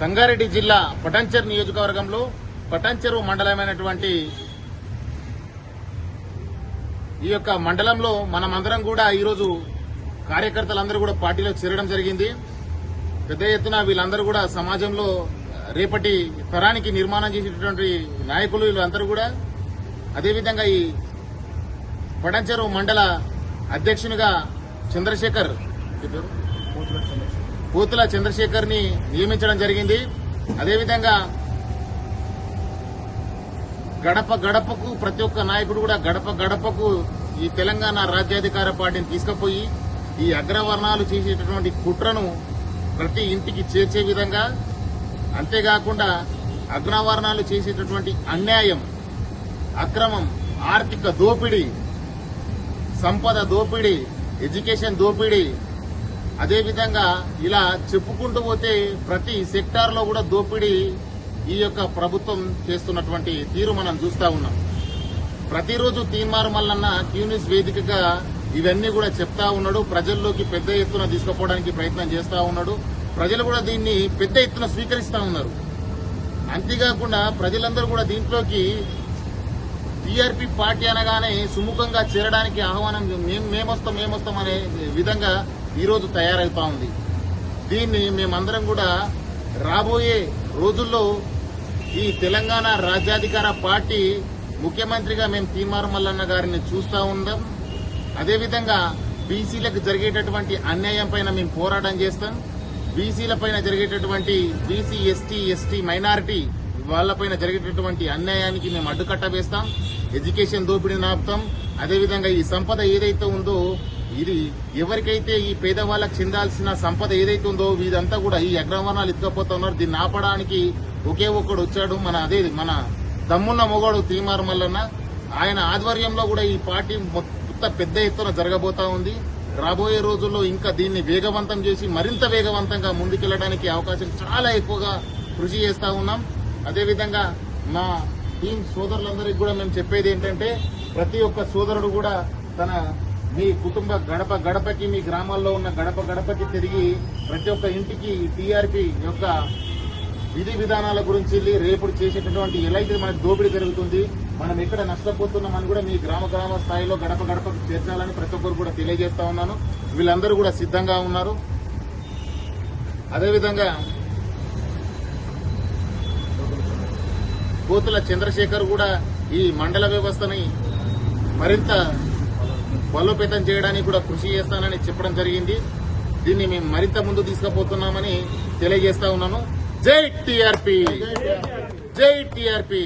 సంగారెడ్డి జిల్లా పటాన్చెరు నియోజకవర్గంలో పటాన్చెరు మండలమైనటువంటి ఈ యొక్క మండలంలో మనమందరం కూడా ఈరోజు కార్యకర్తలందరూ కూడా పార్టీలో చేరడం జరిగింది. పెద్ద ఎత్తున వీళ్ళందరూ కూడా సమాజంలో రేపటి తరానికి నిర్మాణం చేసేటటువంటి నాయకులు వీళ్ళందరూ కూడా. అదేవిధంగా ఈ పడంచెరు మండల అధ్యక్షునిగా చంద్రశేఖర్. చెప్పారు? పోతుల చంద్రశేఖర్ని నియమించడం జరిగింది. అదేవిధంగా గడప గడపకు ప్రతి ఒక్క నాయకుడు కూడా గడప గడపకు ఈ తెలంగాణ రాజ్యాధికార పార్టీని తీసుకుపోయి ఈ అగ్రవర్ణాలు చేసేటటువంటి కుట్రను ప్రతి ఇంటికి చేర్చే విధంగా అంతేకాకుండా అగ్రవర్ణాలు చేసేటటువంటి అన్యాయం అక్రమం ఆర్థిక దోపిడీ సంపద దోపిడీ ఎడ్యుకేషన్ దోపిడీ అదేవిధంగా ఇలా చెప్పుకుంటూ పోతే ప్రతి సెక్టార్లో కూడా దోపిడీ ఈ యొక్క ప్రభుత్వం చేస్తున్నటువంటి తీరు మనం చూస్తా ఉన్నాం. ప్రతిరోజు తీన్మారు మల్లన్న క్యూనిస్ వేదికగా ఇవన్నీ కూడా చెప్తా ఉన్నాడు. ప్రజల్లోకి పెద్ద ఎత్తున తీసుకుపోవడానికి ప్రయత్నం చేస్తా ఉన్నాడు. ప్రజలు కూడా దీన్ని పెద్ద ఎత్తున స్వీకరిస్తా ఉన్నారు. అంతేకాకుండా ప్రజలందరూ కూడా దీంట్లోకి టీఆర్పీ పార్టీ అనగానే సుముఖంగా చేరడానికి ఆహ్వానం మేము మేమొస్తాం మేమొస్తాం అనే విధంగా ఈరోజు తయారవుతా ఉంది. దీన్ని మేమందరం కూడా రాబోయే రోజుల్లో ఈ తెలంగాణ రాజ్యాధికార పార్టీ ముఖ్యమంత్రిగా మేము తీర్మారు మల్లన్న గారిని చూస్తూ ఉందాం అదేవిధంగా బీసీలకు జరిగేటటువంటి అన్యాయం పైన మేము పోరాటం చేస్తాం. బీసీల పైన జరిగేటటువంటి బీసీ ఎస్టీ ఎస్టీ మైనారిటీ వాళ్ళపైన జరిగేటటువంటి అన్యాయానికి మేము అడ్డుకట్ట వేస్తాం. ఎడ్యుకేషన్ దోపిడీని ఆపుతాం. అదేవిధంగా ఈ సంపద ఏదైతే ఉందో ఇది ఎవరికైతే ఈ పేదవాళ్ళకి చెందాల్సిన సంపద ఏదైతే ఉందో వీదంతా కూడా ఈ అగ్రవర్ణాలు ఎత్తుకపోతా ఉన్నారు. దీన్ని ఆపడానికి ఒకే ఒక్కడు వచ్చాడు. మన అదే మన దమ్మున్న మొగోడు తీమారు మల్లన్న. ఆయన ఆధ్వర్యంలో కూడా ఈ పార్టీ మొత్తం పెద్ద ఎత్తున జరగబోతా ఉంది. రాబోయే రోజుల్లో ఇంకా దీన్ని వేగవంతం చేసి మరింత వేగవంతంగా ముందుకెళ్ళడానికి అవకాశం చాలా ఎక్కువగా కృషి చేస్తా ఉన్నాం. అదేవిధంగా మా టీం సోదరులందరికీ కూడా మేము చెప్పేది ఏంటంటే ప్రతి ఒక్క సోదరుడు కూడా తన మీ కుటుంబ గడప గడపకి మీ గ్రామాల్లో ఉన్న గడప గడపకి తిరిగి ప్రతి ఒక్క ఇంటికి టీఆర్పీ యొక్క విధి విధానాల గురించి వెళ్ళి రేపు చేసేటటువంటి ఎలా అయితే మనకు దోపిడీ జరుగుతుంది మనం ఎక్కడ నష్టపోతున్నామని కూడా మీ గ్రామ గ్రామ స్థాయిలో గడప గడపకు చేర్చాలని ప్రతి ఒక్కరు కూడా తెలియజేస్తా ఉన్నాను. వీళ్ళందరూ కూడా సిద్ధంగా ఉన్నారు. అదేవిధంగా కోతుల చంద్రశేఖర్ కూడా ఈ మండల వ్యవస్థని మరింత బలోపేతం చేయడానికి కూడా కృషి చేస్తానని చెప్పడం జరిగింది. దీన్ని మేము మరింత ముందు తీసుకుపోతున్నామని తెలియజేస్తా ఉన్నాను. జై టీఆర్పీ! జై టీఆర్పీ!